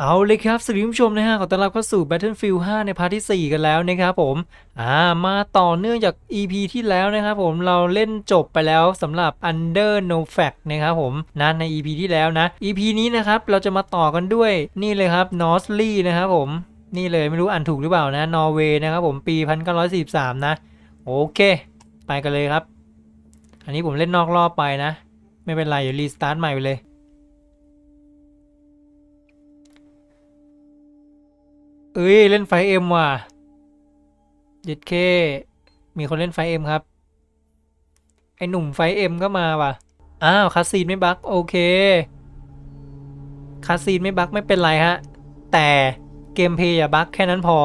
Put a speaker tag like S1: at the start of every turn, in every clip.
S1: เอาเลยครับสวัสดีผู้ชมนะฮะขอต้อนรับเข้าสู่ Battlefield 5 ในพาร์ทที่ 4 กันแล้วนะครับผมอ่ามาต่อเนื่องจาก EP ที่แล้วนะครับผมเราเล่นจบไปแล้วสำหรับ Under No Fact นะครับผมนะใน EP ที่แล้วนะ EP นี้นะครับเราจะมาต่อกันด้วยนี่เลยครับ n o r t h l y นะครับผมนี่เลยไม่รู้อ่านถูกหรือเปล่านะนอร์เวย์นะครับผมปี 1943 นะ โอเค ไปกันเลยครับ อันนี้ผมเล่นนอกรอบไปนะ ไม่เป็นไรเดี๋ยวรีสตาร์ทใหม่ไปเลย เอ้ย เล่นไฟเอ็มว่ะเย็ดเค มีคนเล่นไฟเอ็มครับ ไอหนุ่มไฟเอ็มก็มาว่ะ อ้าวคาซีนไม่บั๊กโอเคคาซีนไม่บั๊กไม่เป็นไรฮะ แต่เกมเพย์อย่าบั๊กแค่นั้นพอ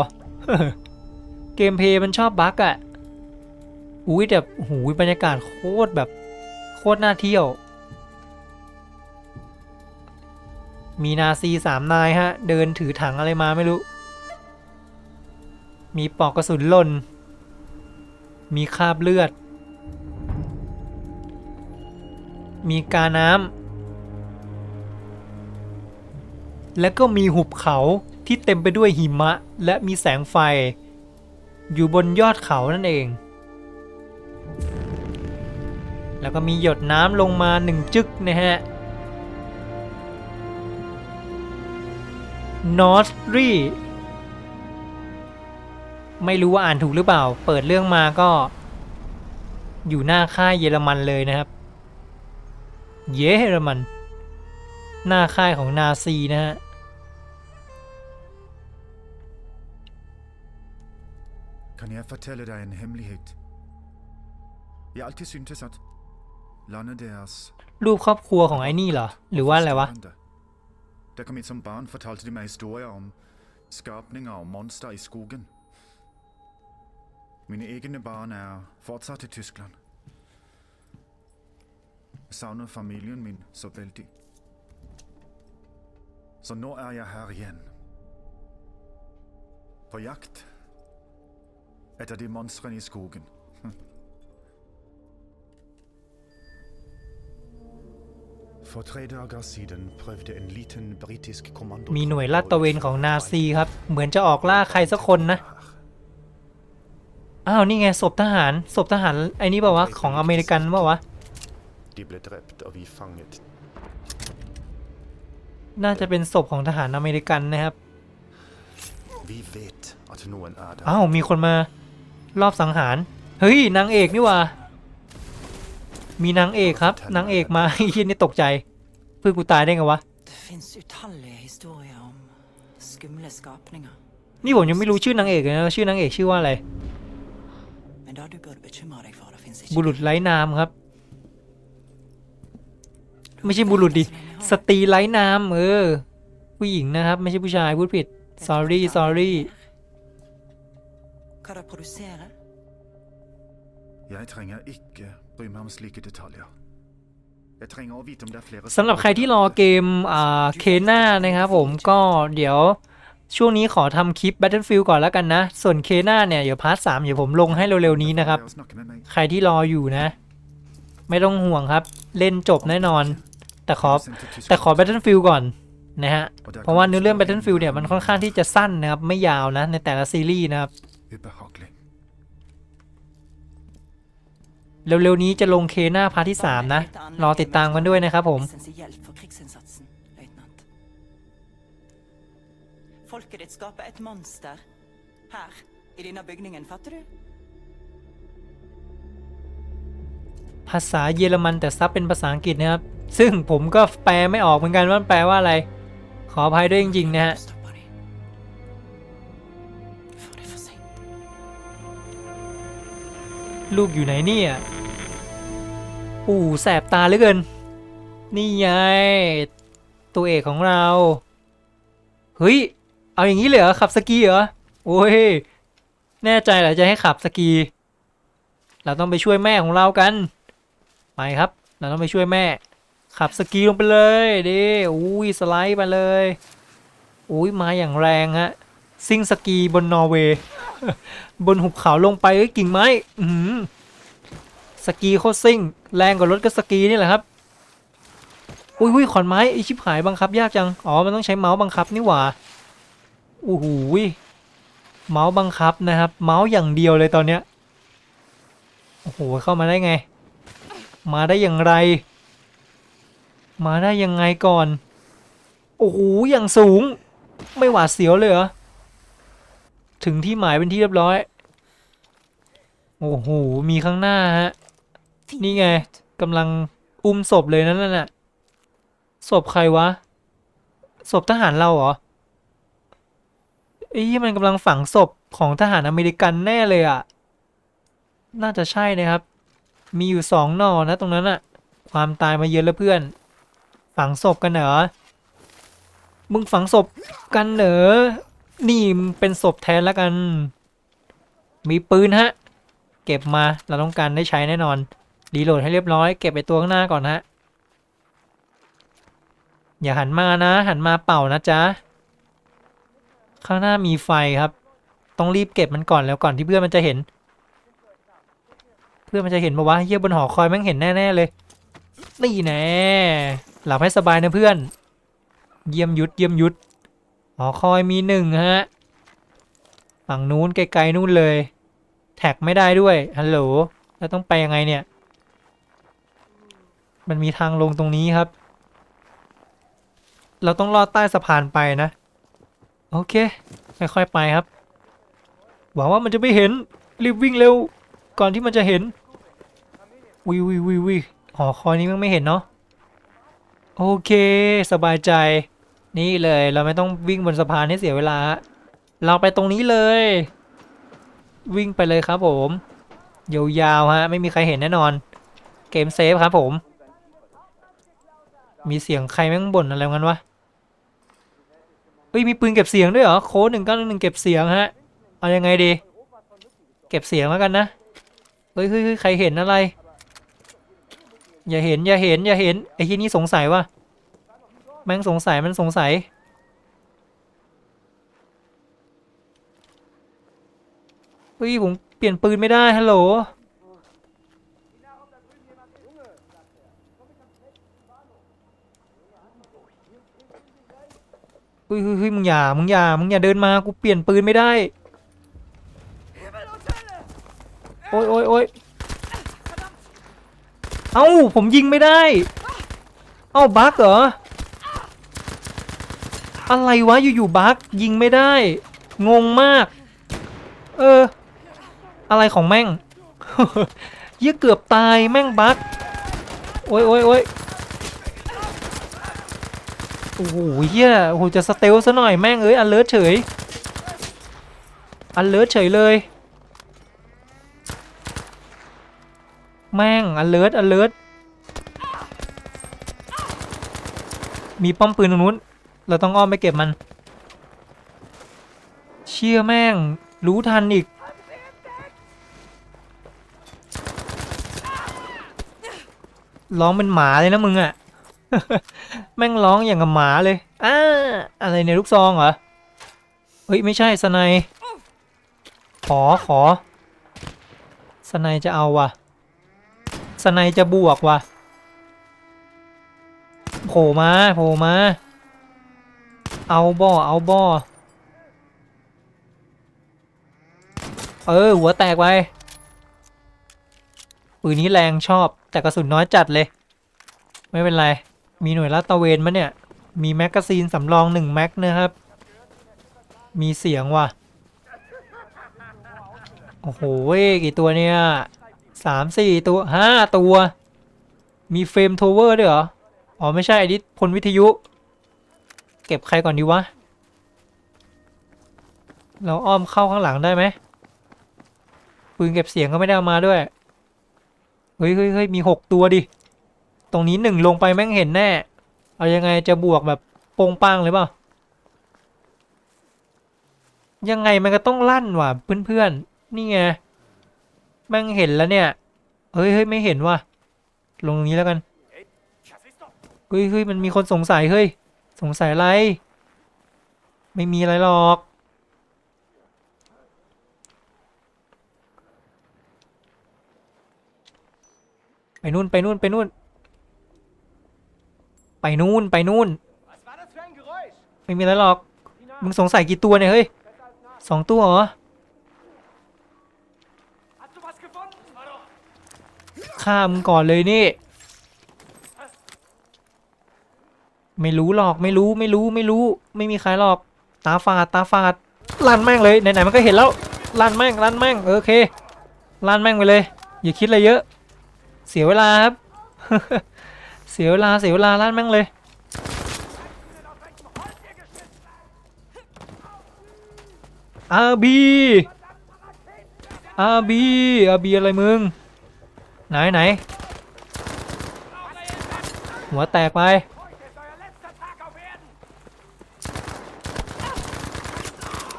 S1: เกมเพย์มันชอบบั๊กอะอุ้ยแบบหูยบรรยากาศโคตรแบบโคตรน่าเที่ยว มีนาซีสามนายฮะ เดินถือถังอะไรมาไม่รู้ มีปลอกกระสุนหล่น มีคราบเลือด มีกาน้ำ และก็มีหุบเขาที่เต็มไปด้วยหิมะและมีแสงไฟ อยู่บนยอดเขานั่นเอง แล้วก็มีหยดน้ำลงมาหนึ่งจึกนะฮะนอสรี ไม่รู้ว่าอ่านถูกหรือเปล่า เปิดเรื่องมาก็ อยู่หน้าค่ายเยอรมันเลยนะครับ เยอรมัน หน้าค่ายของนาซีนะฮะ
S2: Kan jeg fortelle deg en hemmelighet? Jeg har alltid syntes at landet deres
S1: รูปครอบครัวของไอ้นี่เหรอ หรือว่าอะไรวะ
S2: Skremmende. Da jeg kom hit som barn, fortalte de meg historier om skapninger og monstre i skogen. Mine egne barn er fortsatt i Tyskland. Jeg savner familien min så veldig. Så nå er jeg her igjen. På jakt etter de monstrene i skogen. For tre dager siden prøvde en liten britisk kommando
S1: มีหน่วยลาดตระเวนของนาซีครับ เหมือนจะออกล่าใครสักคนนะ อ้าวนี่ไงศพทหารศพทหารไอ้นี่เปล่าวะของอเมริกันเปล่าวะ
S2: De ble drept og vi fanget.
S1: น่าจะเป็นศพของทหารอเมริกันนะครับ
S2: Vi vet at noen er der.
S1: อ้าวมีคนมารอบสังหาร เฮ้ยนางเอกนี่หว่า มีนางเอกครับนางเอกมาไอ้ยี่นี่ตกใจเพื่อนกูตายได้ไงวะ
S3: Det fins utallige historier om skumle skapninger.
S1: นี่ผมยังไม่รู้ชื่อนางเอกเลยนะชื่อนางเอกชื่อว่าอะไร
S3: Men det du burde bekymre deg for, det fins
S1: บุ
S3: ikke
S1: รุษไร้นามครับ ไม่ใช่บุรุษดิ สตรีไร้นามเออ ผู้หญิงนะครับ ไม่ใช่ผู้ชายพูดผิด sorry sorry
S3: Hva det produserer?
S2: Jeg trenger ikke bry meg om slike detaljer. Jeg trenger å vite om det er flere
S1: สำหรับใครที่รอเกมอ่าเคน่านะครับผมก็เดี๋ยว ช่วงนี้ขอทำคลิป Battlefield ก่อนแล้วกันนะ ส่วนเคน่าเนี่ย เดี๋ยวพาร์ทสามเดี๋ยวผมลงให้เร็วๆนี้นะครับ ใครที่รออยู่นะ ไม่ต้องห่วงครับ เล่นจบแน่นอน แต่ขอแต่ขอ Battlefield ก่อนนะฮะ เพราะว่าเนื้อเรื่อง Battlefield เนี่ยมันค่อนข้างที่จะสั้นนะครับ ไม่ยาวนะ ในแต่ละซีรีส์นะครับเร็วๆนี้จะลงเคน่าพาร์ทที่ 3 นะ รอติดตามกันด้วยนะครับผม
S3: Folket ditt skaper et monster. Her, i denne bygningen, fatter du?
S1: ภาษาเยอรมันแต่ซับเป็นภาษาอังกฤษนะครับ ซึ่งผมก็แปลไม่ออกเหมือนกันว่ามันแปลว่าอะไร ขออภัยด้วยจริงๆนะฮะ
S3: Stopper de. Før det for sent.
S1: ลูกอยู่ไหนเนี่ยปู่แสบตาเหลือเกิน นี่ไง ตัวเอกของเรา เฮ้ย เอาอย่างนี้เลยเหรอขับสกีเหรอโอ้ยแน่ใจเหรอจะให้ขับสกี เราต้องไปช่วยแม่ของเรากัน ไปครับ เราต้องไปช่วยแม่ ขับสกีลงไปเลยดิอุ้ยสไลด์ไปเลยอุ้ยมาอย่างแรงฮะซิ่งสกีบนนอร์เวย์บนหุบเขาลงไปเอ้กิ่งไม้อือหือสกีโคตรซิ่ง แรงกว่ารถก็สกีนี่แหละครับอุ้ยอุ้ยขอนไม้ไอชิบหายบังคับ ยากจัง อ๋อ มันต้องใช้เมาส์บังคับนี่หว่า อ้โหยเมาส์บังคับนะครับ เมาส์อย่างเดียวเลยตอนเนี้ยโอ้โหเข้ามาได้ไง มาได้อย่างไร มาได้ยังไงก่อน โอ้โหอย่างสูง ไม่หวาดเสียวเลยเหรอถึงที่หมายเป็นที่เรียบร้อย โอ้โห มีข้างหน้าฮะ นี่ไงกำลังอุ้มศพเลยนั่นน่ะศพใครวะศพทหารเราเหรอ ไอ้มันกำลังฝังศพของทหารอเมริกันแน่เลยอะ น่าจะใช่นะครับ มีอยู่สองนอนะตรงนั้นอะความตายมาเยอะแล้วเพื่อน ฝังศพกันเหรอ มึงฝังศพกันเหรอ นี่มึงเป็นศพแทนแล้วกัน มีปืนฮะ เก็บมาเราต้องการได้ใช้แน่นอน รีโหลดให้เรียบร้อย เก็บไปตัวข้างหน้าก่อนฮะ อย่าหันมานะ หันมาเป่านะจ๊ะ ข้างหน้ามีไฟครับ ต้องรีบเก็บมันก่อนแล้วก่อนที่เพื่อนมันจะเห็น เพื่อนมันจะเห็นปะวะเยี่ยบนหอคอยแม่งเห็นแน่ๆเลยนี่แน่หลับให้สบายนะเพื่อน เยี่ยมยุดเยี่ยมยุดหอคอยมีหนึ่งฮะฝั่งนู้นไกลๆนู่นเลย แท็กไม่ได้ด้วยฮัลโหลแล้วต้องไปยังไงเนี่ย มันมีทางลงตรงนี้ครับ เราต้องลอดใต้สะพานไปนะ โอเค ค่อยๆไปครับ หวังว่ามันจะไม่เห็น รีบวิ่งเร็ว ก่อนที่มันจะเห็น วิววิววิววิหอคอยนี้มันไม่เห็นเนาะ โอเค สบายใจ นี่เลย เราไม่ต้องวิ่งบนสะพานให้เสียเวลา เราไปตรงนี้เลย วิ่งไปเลยครับผม ยาวๆฮะ ไม่มีใครเห็นแน่นอน เกมเซฟครับผม มีเสียงใครแม่งบ่นอะไรงั้นวะ เอ้ยมีปืนเก็บเสียงด้วยเหรอโค้ดหนึ่งเก้าหนึ่งเก็บเสียงฮะเอายังไงดี เก็บเสียงแล้วกันนะเฮ้ยเฮ้ยใครเห็นอะไร อย่าเห็นอย่าเห็นอย่าเห็นไอ้ที่นี่สงสัยว่ะแม่งสงสัยมันสงสัยเฮ้ยผมเปลี่ยนปืนไม่ได้ฮัลโหล เฮ้ยเฮ้ยเฮ้ยมึงอย่ามึงอย่ามึงอย่าเดินมากูเปลี่ยนปืนไม่ได้โอ้ยโอ้ยโอ้ยเอ้าผมยิงไม่ได้ เอ้าบั๊กเหรออะไรวะอยู่ๆบั๊กยิงไม่ได้ งงมาก เออ อะไรของแม่งเหี้ยเกือบตายแม่งบั๊กโอ้ยโอ้ยโอ้ย โอ้โหเหี้ยโอ้โหจะสเตลซะหน่อยแม่งเอ้ยอันเลิศเฉยอันเลิศเฉยเลย แม่งอันเลิศอันเลิศมีป้อมปืนตรงนู้น เราต้องอ้อมไปเก็บมัน เชี่ยแม่ง รู้ทันอีก ร้องเป็นหมาเลยนะมึงอะ แม่งร้องอย่างกับหมาเลยอ้าอะไรเนี่ยลูกซองเหรอ เฮ้ย ไม่ใช่สไนยขอขอสไนยจะเอาวะสไนยจะบวกวะโผล่มาโผล่มา เอาบ่อเอาบ่อเออ หัวแตกไปปืนนี้แรงชอบแต่กระสุนน้อยจัดเลย ไม่เป็นไร มีหน่วยลาดตระเวนมะเนี่ย มีแมกกาซีนสำรองหนึ่งแม็กนะครับ มีเสียงว่ะ โอ้โหกี่ตัวเนี่ยสามสี่ตัวห้าตัว มีเฟรมโทเวอร์ด้วยเหรอ อ๋อ ไม่ใช่อันนี้พลวิทยุ เก็บใครก่อนดีวะ เราอ้อมเข้าข้างหลังได้ไหมปืนเก็บเสียงก็ไม่ได้ามาด้วย เฮ้ยเฮ้ยเฮ้ยมีหกตัวดิ ตรงนี้หนึ่งลงไปแม่งเห็นแน่ เอายังไงจะบวกแบบโปงปังเลยเปล่า ยังไงมันก็ต้องลั่นว่ะเพื่อนๆ นี่ไง แม่งเห็นแล้วเนี่ย เฮ้ยเฮ้ยไม่เห็นว่ะ ลงตรงนี้แล้วกัน เฮ้ยเฮ้ยมันมีคนสงสัยเฮ้ย สงสัยอะไร ไม่มีอะไรหรอกไปนู่นไปนู่นไปนู่น นู่นไปนู่น ไม่มีอะไรหรอก มึงสงสัยกี่ตัวเนี่ยเฮ้ยสองตัวเหรอฆ่ามึงก่อนเลยนี่ ไม่รู้หรอกไม่รู้ไม่รู้ไม่รู้ ไม่มีใครหรอก ตาฝาดตาฝาดลั่นแม่งเลยไหนๆมันก็เห็นแล้วลั่นแม่งลั่นแม่งโอเคลั่นแม่งไปเลย อย่าคิดอะไรเยอะ เสียเวลาครับเสียเวลาเสียเวลาลั่นแม่งเลย อาบีอาบีอาบีอะไรมึง ไหนไหน หัวแตกไป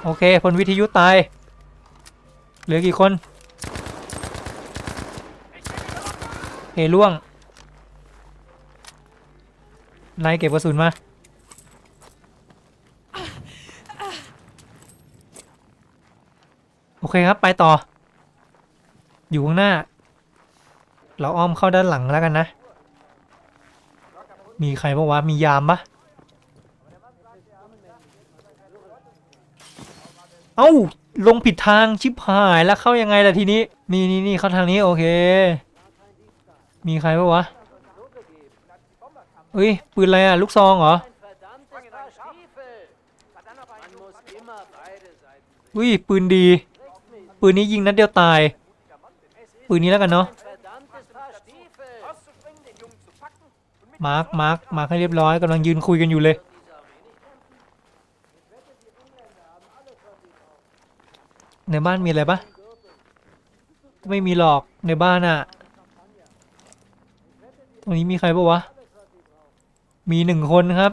S1: โอเคพลวิทยุตาย เหลือกี่คนเฮล่วง ไล่เก็บกระสุนมาโอเคครับไปต่อ อยู่ข้างหน้า เราอ้อมเข้าด้านหลังแล้วกันนะ มีใครปะวะมียามปะเอ้าลงผิดทางชิบหายแล้วเข้ายังไงล่ะทีนี้ นี่นี่นี่เข้าทางนี้โอเค มีใครปะวะ เฮ้ย ปืนอะไรอะลูกซองเหรออุ้ย ปืนดี ปืนนี้ยิงนัดเดียวตาย ปืนนี้แล้วกันเนาะ มาร์คมาร์คมาร์คให้เรียบร้อยกำลังยืนคุยกันอยู่เลยในบ้านมีอะไรปะไม่มีหรอกในบ้านอะ ตรงนี้มีใครปะวะ มีหนึ่งคนครับ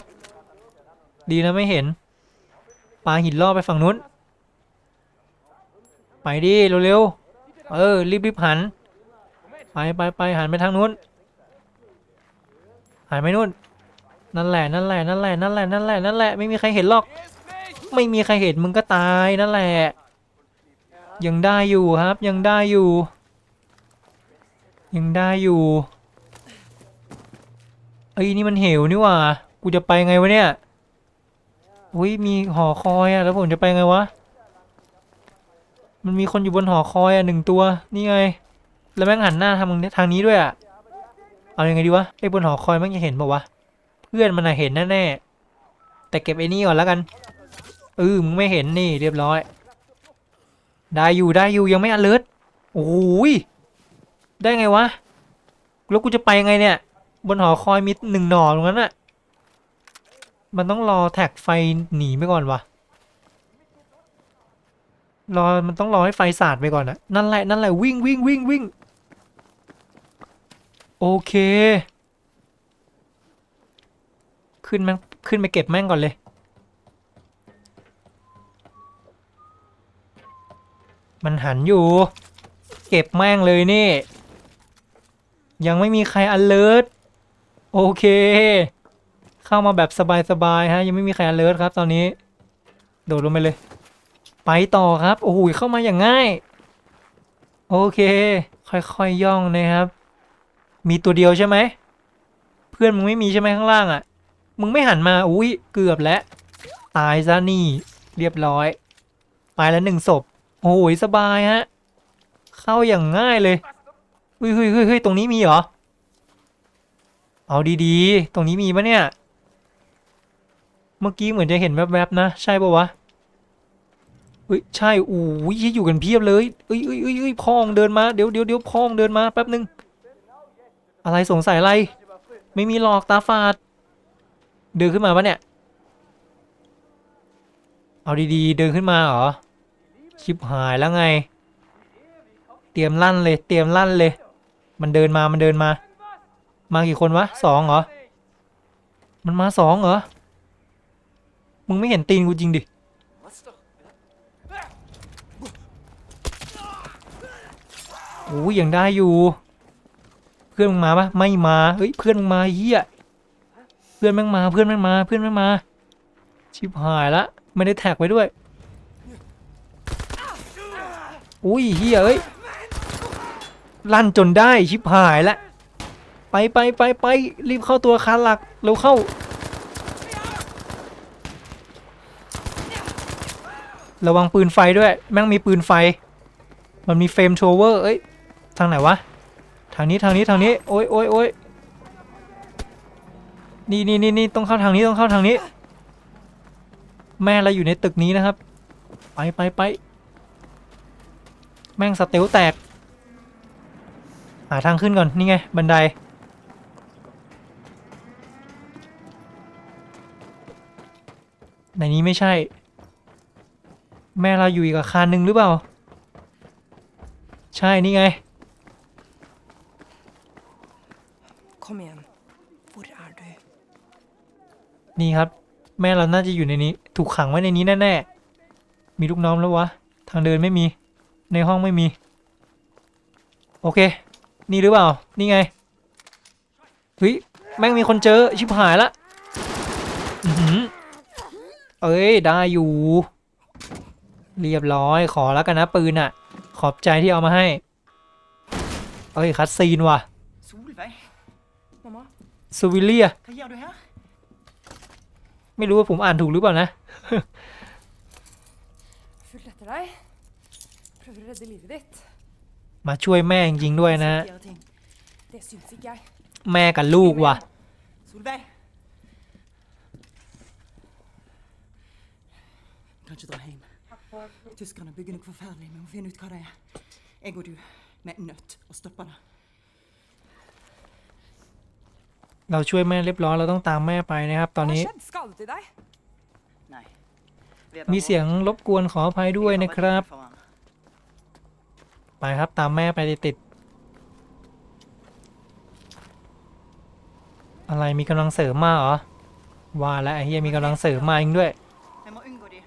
S1: ดีนะไม่เห็นปาหินล่อไปฝั่งนู้น ไปดิเร็วๆ เออ รีบๆหัน ไปไปไปหันไปทางนู้น หันไปนู้น นั่นแหละนั่นแหละนั่นแหละนั่นแหละนั่นแหละนั่นแหละไม่มีใครเห็นหรอก ไม่มีใครเห็นมึงก็ตายนั่นแหละ ยังได้อยู่ครับ ยังได้อยู่ ยังได้อยู่ เอ้ยนี่มันเหวนี่หว่า กูจะไปไงวะเนี่ย อุ้ยมีหอคอยอะแล้วผมจะไปไงวะ มันมีคนอยู่บนหอคอยอะหนึ่งตัว นี่ไง แล้วแม่งหันหน้าทางทางนี้ด้วยอะเอายังไงดีวะไอ้บนหอคอยแม่งจะเห็นบอกวะ เพื่อนมันอะเห็นแน่ๆแต่เก็บไอ้นี่ก่อนแล้วกันเออมึงไม่เห็นนี่เรียบร้อย ได้อยู่ได้อยู่ยังไม่อเลิร์โอ้ยได้ไงวะ แล้วกูจะไปไงเนี่ย บนหอคอยมีหนึ่งหน่อตรงนั้นอะมันต้องรอแท็กไฟหนีไปก่อนวะรอมันต้องรอให้ไฟสาดไปก่อนนะนั่นแหละนั่นแหละวิ่งวิ่งวิ่งวิ่งโอเค ขึ้นแม่งขึ้นไปเก็บแม่งก่อนเลย มันหันอยู่ เก็บแม่งเลยนี่ ยังไม่มีใคร alert โอเค เข้ามาแบบสบายๆฮะ ยังไม่มีใคร alert ครับ ตอนนี้ โดดลงไปเลย ไปต่อครับ โอ้โหเข้ามาอย่างง่าย โอเค ค่อยๆย่องนะครับ มีตัวเดียวใช่ไหม เพื่อนมึงไม่มีใช่ไหมข้างล่างอะ่ะ มึงไม่หันมา อุ้ยเกือบแล้ว ตายซะนี่ เรียบร้อย ไปแล้วหนึ่งศพ โอ้ยสบายฮะ เข้าอย่างง่ายเลยเฮ้ยเฮ้ยเฮ้ยเฮ้ยตรงนี้มีเหรอ เอาดีๆ ตรงนี้มีปะเนี่ย เมื่อกี้เหมือนจะเห็นแวบๆนะ ใช่ปะวะเฮ้ยใช่โอ้ยอยู่กันเพียบเลยเอ้ยเอ้ยเอ้ยเอ้ยพองเดินมาเดี๋ยวเดี๋ยวเดี๋ยวพองเดินมาแป๊บนึง อะไรสงสัยอะไร ไม่มีหลอกตาฝาด เดินขึ้นมาปะเนี่ย เอาดีๆ เดินขึ้นมาเหรอชิบหายแล้วไง เตรียมลั่นเลย เตรียมลั่นเลย มันเดินมามันเดินมา มากี่คนวะสองเหรอ มันมาสองเหรอ มึงไม่เห็นตีนกูจริงดิ โอ้ยยังได้อยู่ เพื่อนมึงมาปะไม่มา เฮ้ยเพื่อนมึงมาเฮียเพื่อนม่งมา เพื่อนม่งมา เพื่อนม่งมา ชิบหายละ ไม่ได้แท็กไว้ด้วย อุ้ยเฮียเอ้ยลั่นจนได้ชิบหายละ ไปไปไปไปรีบเข้าตัวคารหลักเร็วเข้า ระวังปืนไฟด้วย แม่งมีปืนไฟ มันมีเฟรมโชเวอร์เอ้ยทางไหนวะ ทางนี้ทางนี้ทางนี้โอ้ยโอ้ยโอ้ยนี่นี่นี่นี่ต้องเข้าทางนี้ต้องเข้าทางนี้ แม่เราอยู่ในตึกนี้นะครับ ไปไปไปแม่งสเตลแตกหาทางขึ้นก่อน นี่ไง บันได ในนี้ไม่ใช่ แม่เราอยู่อีกอาคารหนึ่งหรือเปล่า ใช่นี่ไง
S4: Kom igjen. Hvor er du?
S1: นี่ครับ แม่เราน่าจะอยู่ในนี้ ถูกขังไว้ในนี้แน่ๆ มีลูกน้องแล้ววะ ทางเดินไม่มี ในห้องไม่มี โอเค นี่หรือเปล่า นี่ไง เฮ้ย แม่งมีคนเจอ ชิบหายละอือหือ เอ้ยได้อยู่ เรียบร้อยขอแล้วกันนะปืนอะขอบใจที่เอามาให้ เอ้ยคัดซีนว่ะ
S3: Solveig,
S4: Mamma,
S1: ซูวิเลีย
S3: hva gjør du her?
S1: ไม่รู้ว่าผมอ่านถูกหรือเปล่านะ
S4: fulgt etter deg. Prøver å redde livet ditt.
S1: มาช่วยแม่จริงๆด้วยนะ
S3: Gjøre ting.
S4: Det syns ikke jeg.
S1: แม่กับลูกว่ะ
S3: Solveig! Kan ikke dra hjem. Tyskerne bygger noe forferdelig. Vi må finne ut hva det er. Jeg og du, vi er nødt å stoppe det.
S1: เราช่วยแม่เรียบร้อยเราต้องตามแม่ไปนะครับ ตอน
S4: Hva har
S1: นี้
S4: skjedd? Skadet de deg?
S3: Nei. Vi er
S1: มี
S3: bare
S1: เสียงรบกวนขออภัยด้วยนะครับ
S3: for han.
S1: ไปครับตามแม่ไปติดๆอะไรมีกำลังเสริมมาเหรอว่าแล้วไอ้เฮียมีกำลังเสริมมาเองด้วย
S3: Vi må unngå de.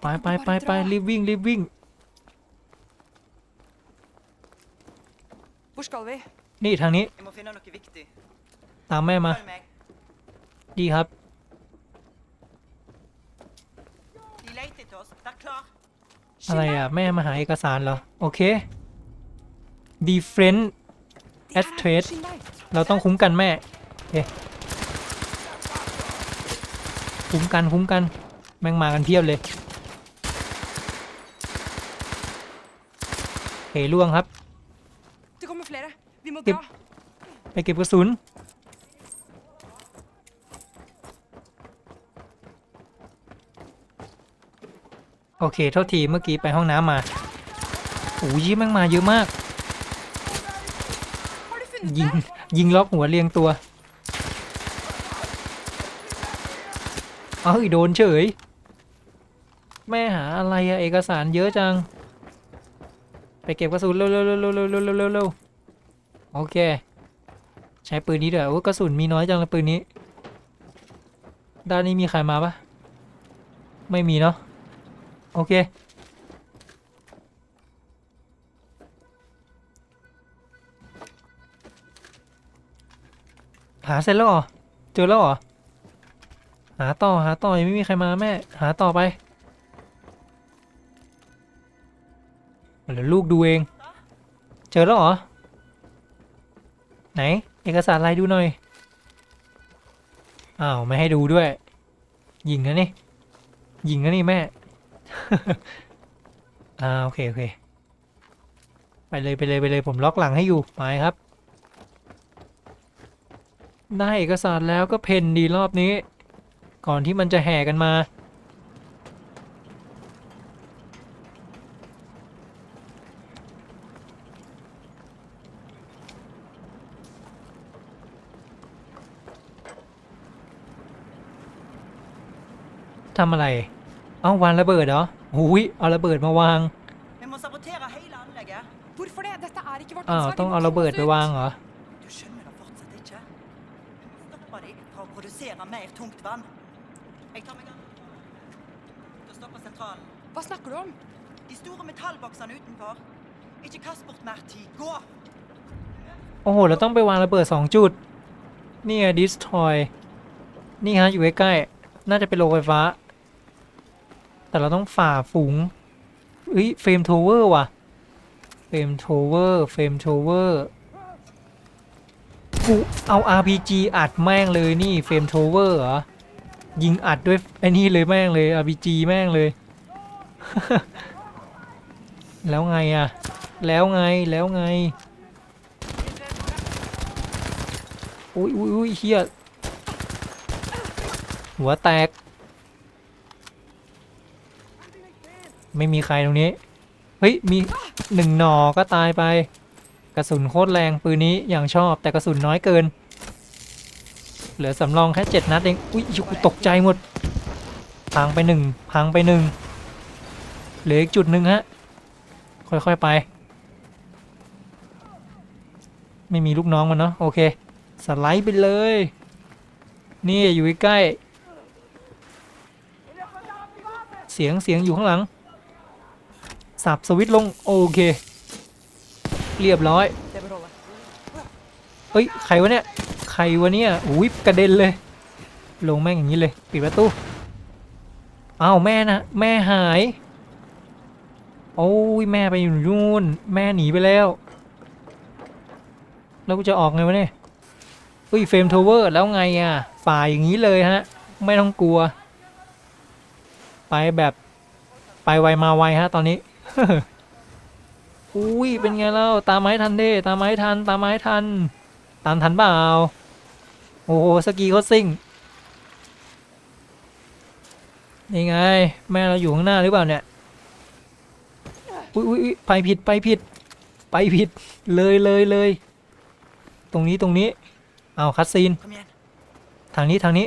S1: ไปไปไปไปรีบวิ่งรีบวิ่ง
S4: Hvor skal vi?
S1: นี่ทางนี้
S3: Vi må finne noe viktig.
S1: ตามแม่มา
S3: Følg meg.
S1: ดีครับ
S3: De leter etter oss. Vær klar.
S1: อะไรอะ แม่มาหาเอกสารเหรอ โอเค different
S4: De er
S1: At trade.
S4: Skynd deg.
S1: เราต้องคุ้มกันแม่โอเคคุ้มกันคุ้มกัน แม่งมากันเพียบเลย เฮล่วงครับ
S4: Det kommer flere. Vi må
S1: Yep.
S4: dra.
S1: ไปเก็บกระสุนโอเคเท่าทีเมื่อกี้ไปห้องน้ำมาโอ้ยแม่งมาเยอะมาก
S4: Har du funnet
S1: ยิง
S4: det?
S1: ยิงล็อกหัวเรียงตัวเอ้ยโดนเฉย แม่หาอะไรอะเอกสารเยอะจังไป ไปเก็บกระสุนเร็วๆๆๆๆๆๆๆวเโอเค ใช้ปืนนี้ด้วยโอ้กระสุนมีน้อยจังเลยปืนนี้ ด้านนี้มีใครมาปะไม่มีเนาะโอเคหาเสร็จแล้วเหรอ เจอแล้วเหรอ หาต่อหาต่อยังไม่มีใครมาแม่ หาต่อไป เดี๋ยวลูกดูเอง เจอแล้วเหรอ ไหน เอกสารอะไรดูหน่อย อ้าว ไม่ให้ดูด้วย ยิงนะนี่ ยิงนะนี่แม่ อ่า โอเค โอเค ไปเลยไปเลยไปเลยผมล็อกหลังให้อยู่ไปครับ ได้เอกสารแล้วก็เพนดีรอบนี้ ก่อนที่มันจะแห่กันมา ทำอะไร เอ้าวางระเบิดเหรอหุยเอาระเบิดมาวาง
S3: Vi må sabotere hele anlegget.
S4: Hvorfor det? Dette er ikke vårt
S1: อ้าว
S4: ansvar.
S1: ต้อง
S4: Vi
S1: เอา
S4: må
S1: ระเบิด
S4: komme
S1: ไป
S4: oss ut.
S1: วางเหรอ
S3: Du skjønner det fortsatt ikke? Vi må stoppe dem fra å produsere mer tungt vann. Jeg tar meg an til å stoppe sentralen.
S4: Hva snakker du om?
S3: De store metallboksene utenfor. Ikke kast bort mer tid. Gå!
S1: โอ้โห เราต้องไปวางระเบิดสองจุด นี่ไงดิสทอยนี่ฮะ อยู่ใกล้ๆน่าจะเป็นโรงไฟฟ้า แต่เราต้องฝ่าฝูงเอ้ยเฟรมโทเวอร์ว่ะเฟรมโทเวอร์เฟรมโทเวอร์กูเอา RPG อัดแม่งเลยนี่เฟรมโทเวอร์เหรอ ยิงอัดด้วยไอ้นี่เลยแม่งเลย RPG แม่งเลย แล้วไงอะแล้วไงแล้วไงอุ้ยอุ้ยอุ้ยเฮียหัวแตก ไม่มีใครตรงนี้ เฮ้ย มีหนึ่งหนอก็ตายไป กระสุนโคตรแรงปืนนี้อย่างชอบแต่กระสุนน้อยเกิน เหลือสำรองแค่เจ็ดนัดเอง อุ้ยกูตกใจหมด พังไปหนึ่งพังไปหนึ่งเหลืออีกจุดหนึ่งฮะ ค่อยๆไป ไม่มีลูกน้องมันเนาะโอเค สไลด์ไปเลย นี่อยู่ใกล้เสียงเสียงอยู่ข้างหลัง สับสวิตช์ลง โอเค เรียบร้อย เฮ้ย ใครวะเนี่ย ใครวะเนี่ยอุ้ยกระเด็นเลย ลงแม่งอย่างนี้เลย ปิดประตูอ้าวแม่นะ แม่หาย โอ้ยแม่ไปอยู่นู่น แม่หนีไปแล้ว แล้วกูจะออกไงวะเนี่ยอุ้ยเฟรมโทเวอร์แล้วไงอะฝ่ายอย่างนี้เลยฮะ ไม่ต้องกลัว ไปแบบไปไวมาไวฮะตอนนี้ อุ้ยเป็นไงแล้วตามไม้ทันเด้ตามไม้ทัน ตามไม้ทัน ตามทันเปล่าโอ้โหสกีเขาซิ่งนี่ไง แม่เราอยู่ข้างหน้าหรือเปล่าเนี่ยอุ้ยอุ้ยอุ๊ยไปผิดไปผิด ไปผิดเลยเลยเลย ตรงนี้ตรงนี้ เอาคัดซีน
S3: Kom igen.
S1: ทางนี้ทางนี้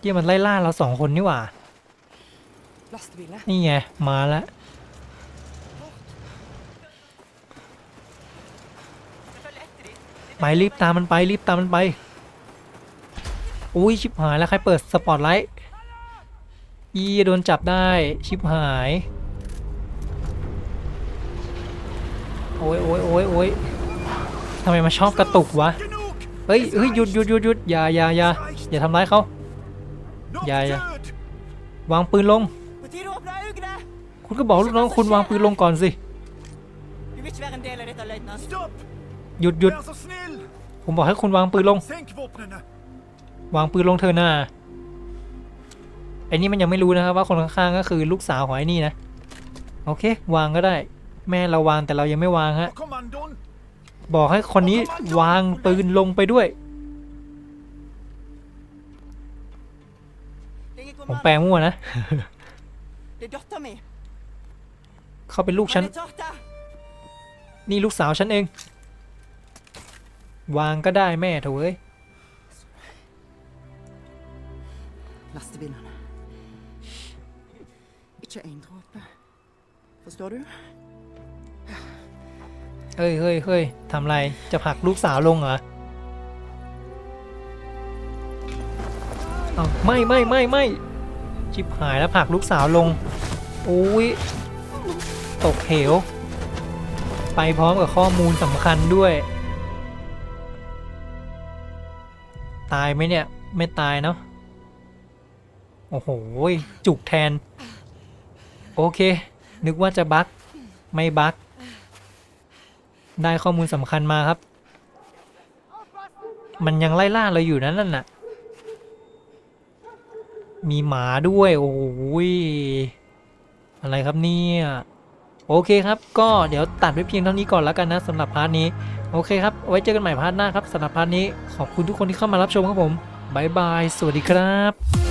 S1: เยี่ยมันไล่ล่าเราสองคนนี่หว่า
S4: Lastebiler.
S1: นี่ไง มาแล้วไปรีบตามมันไปรีบตามมันไป อุ้ยชิบหายแล้วใครเปิดสปอตไลท์อีโดนจับได้ชิบหาย โอ้ยโอ้ยโอ้ยโอ้ยทำไมมาชอบกระตุกวะ เฮ้ยเฮ้ยหยุดหยุดหยุดหยุดอย่าอย่าอย่าอย่าทำร้ายเขา
S2: Noch
S1: Ja, ja.
S2: död!
S1: วางปืนลง คุณก็บอกลูกน้องคุณวางปืนลงก่อนสิ
S3: Du vil ikke være en del av dette, løytnant.
S2: Stopp!
S1: หยุดหยุด
S2: Vær så snill!
S1: ผมบอกให้คุณวางปืนลง
S2: Senk våpnene!
S1: วางปืนลงเธอะนาไอ้นี่มันยังไม่รู้นะครับว่าคนข้างๆก็คือลูกสาวของไอ้นี่นะ โอเค วางก็ได้ แม่เราวางแต่เรายังไม่วางฮะ
S2: På kommandon!
S1: บอกให้คนนี้วางปืนลงไปด้วย
S3: Det er ingen
S1: ผม
S3: kommando.
S1: แปลมั่วนะ
S3: Det er datteren min.
S1: เขาเป็นลูกฉัน
S3: Han er Tarta.
S1: นี่ลูกสาวฉันเอง วางก็ได้แม่โถเอ้ย
S3: Lastebilene. Ikke en dråpe. Forstår du?
S1: เฮ้ยเฮ้ยเฮ้ยทำไร จะผลักลูกสาวลงเหรอเอาไม่ไม่ไม่ไม่ชิบหายแล้วผลักลูกสาวลง โอ้ย ตกเหว ไปพร้อมกับข้อมูลสำคัญด้วย ตายไหมเนี่ย ไม่ตายเนาะโอ้โห จุกแทน โอเค นึกว่าจะบั๊กไม่บั๊กได้ข้อมูลสำคัญมาครับ มันยังไล่ล่าเราอยู่นั่นน่ะ มีหมาด้วย โอ้โหยอะไรครับเนี่ย โอเคครับ ก็เดี๋ยวตัดไว้เพียงเท่านี้ก่อนแล้วกันนะสำหรับพาร์ทนี้ โอเคครับ ไว้เจอกันใหม่พาร์ทหน้าครับสำหรับพาร์ทนี้ขอบคุณทุกคนที่เข้ามารับชมครับผมบายบาย สวัสดีครับ